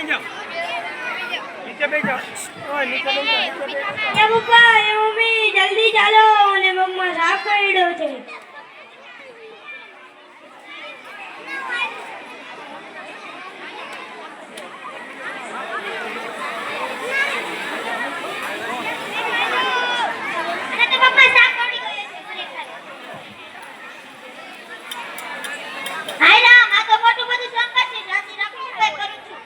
બેસી જાઓ નીચે બેસી જાઓ ઓય, નીચે બેસી જાઓ નીચે બેસી જાઓ મમ્મી, જલ્દી ચાલો, અને પગમાં સાફ કર્યો છે હાય રામ આ તો મોટું બધું સંકટ છે જાતિ રાખી કઈ કરું છું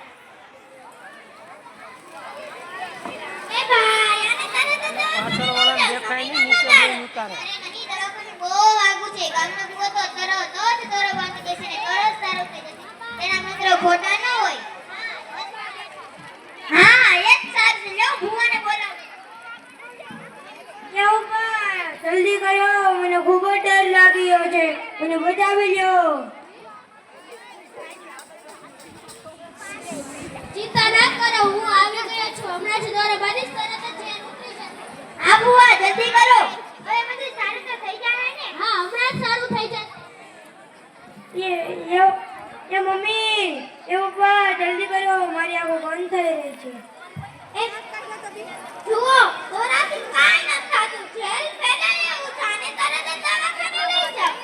એ ભાઈ આને તને તો પાછળવાળાને દેખાય નહીં નીચે બેસી ઉતારો અરે નહીં દવાખાનું બહુ આગું છે ગામનો ભૂવો તો તરત જ દોરો બાંધી દેશે ને તરત સારું થઈ જશે તેના મંત્ર ખોટા ન હોય હા એ જ સારું છે લ્યો ભૂવાને બોલાવો એ પપ્પા જલ્દી કરો મને ખૂબ જ ડર લાગ્યો છે. મને બચાવી લ્યો. ચિંતા ના કરો હું આવી ગયો છું. હમણાં જ દોરો. બાંધીશ તરત જ ચેન ઉતરી જશે આ ભૂવા જલ્દી કરો હવે બધું સારું તો થઈ જાય ને હા હમણાં જ સારું થઈ જશે એ મમ્મી, એ પપ્પા જલ્દી કરો, મારી આંખો બંધ થઈ રહી છે. જુઓ કાંઈ નથી થતું. જેલ ફેલાય એવું થાને તરત જ દવાખાને લઈ જાઓ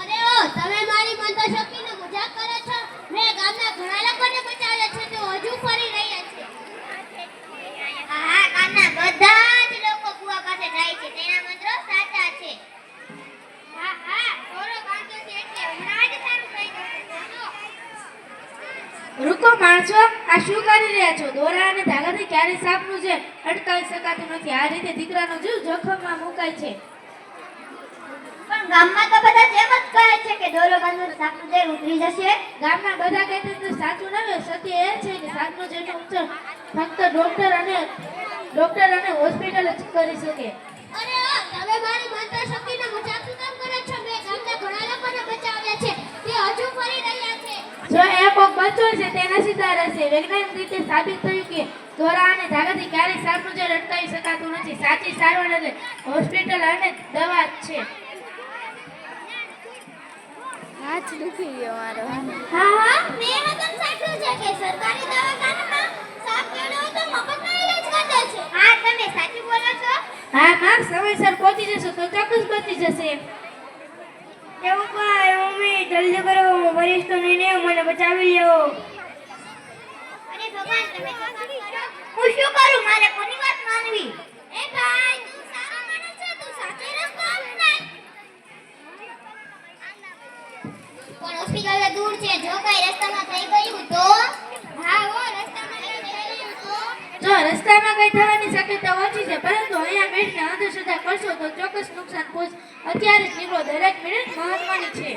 અરે ઓ તમે મારી મંત્ર શક્તિનો મજાક કરો છો મેં ગામના ઘણા લોકોને બચાવ્યા છે તો હજુ ફરી રહ્યા છે હા ગામના બધા જ લોકો કુવા પાસે જાય છે તેના મંત્રો સાચા છે હા હા દોરો બાંધ્યો છે એટલે હમણાં જ સારું થઈ જશે રૂકો માણસો આ શું કરી રહ્યા છો? દોરા અને ધાગાથી ક્યારે સાપનું છે અટકાવી શકાતું નથી. આ રીતે દીકરાનો જીવ જોખમમાં મુકાય છે. પણ ગામમાં તો બધા જ કહે છે કે દોરો બાંધો સાપનું ઝેર ઉતરી જશે. ગામના બધા કહેતા તો સાચું ન સત્ય એ છે કે સાપનું ઝેરનો ઉપચાર ફક્ત ડોક્ટર અને ડોક્ટર અને હોસ્પિટલ જ કરી શકે. અરે તમે મારી મંત્ર એ છે તે નસીબદાર રહેશે વૈજ્ઞાનિક રીતે સાબિત થયું કે દોરા અને ધાગાથી ક્યારેય સાપનું અટકાવી શકાતું નથી. સાચી સારવાર એટલે હોસ્પિટલ અને દવા જ છે. હા હા. મેં વતન સાંભળ્યું છે કે સરકારી દવાખાનામાં સાપ કેળો તો મફતમાં ઈલાજ કરી દે છે. હા તમે સાચું બોલો છો? હા માં સમયસર પહોંચી જશો તો ચોક્કસ બચી જશે. એવું એ મમ્મી. જલ્દી કરો હું મરીશ તો નહીં ને મને બચાવી લ્યો. અરે ભગવાન તમે તો કામ કરો. હું શું કરું? મારે કોની વાત માનવી? એ ભાઈ તું સારો માણસ છે તું સાચો રસ્તો અપનાય પણ હોસ્પિટલ દૂર છે જો કઈ રસ્તામાં થઈ ગયું તો? હા હો રસ્તામાં થઈ ગયું તો? જો રસ્તામાં કઈ થવાની શક્યતા ઓછી છે પરંતુ અહીંયા બેસીને અંધશ્રદ્ધા કરશો તો ચોક્કસ નુકસાન પહોંચ. અત્યારે જ નીકળો દરેક મિનિટ મહત્વની છે.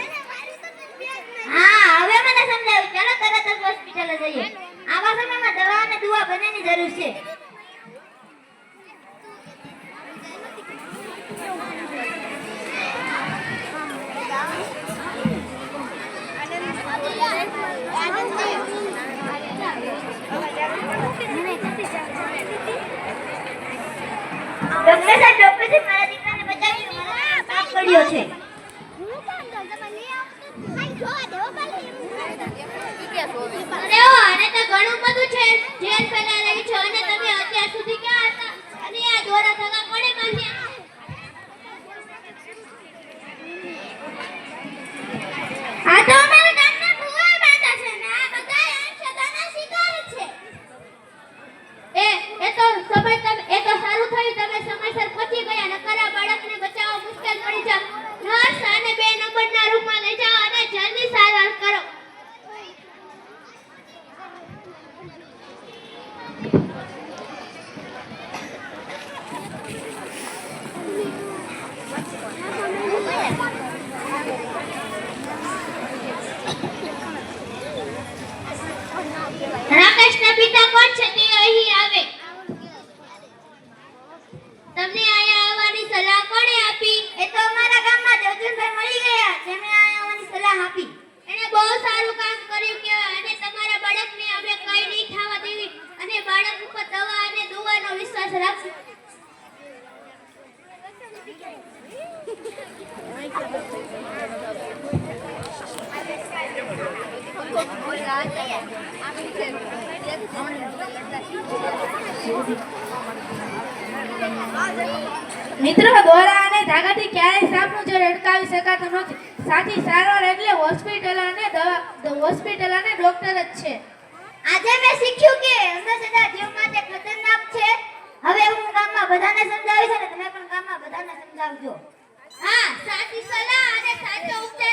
હા, હવે મને સમજાવ્યું ચાલો તરત જ જઈએ. આવા દવા દુવા બંનેની જરૂર છે. મારા દીકરાને બચાવી છે. અરે તો ઘણું બધું છે. જેલ ફેલા રહી છે. અને તમે મિત્રો ગોરા અને ધાગાથી ક્યારેય સાપનું જળ અટકાવી શકાતું નથી. સાચી સારવાર એટલે હોસ્પિટલ અને હોસ્પિટલ અને ડોક્ટર જ છે. આજે મેં શીખ્યું કે હંમેશા જીવ માટે ખતરનાક છે. હવે હું ગામમાં બધાને સમજાવીશ અને તમે પણ ગામમાં બધાને સમજાવજો. હા, સાચી સલાહ અને સાચો ઉપચાર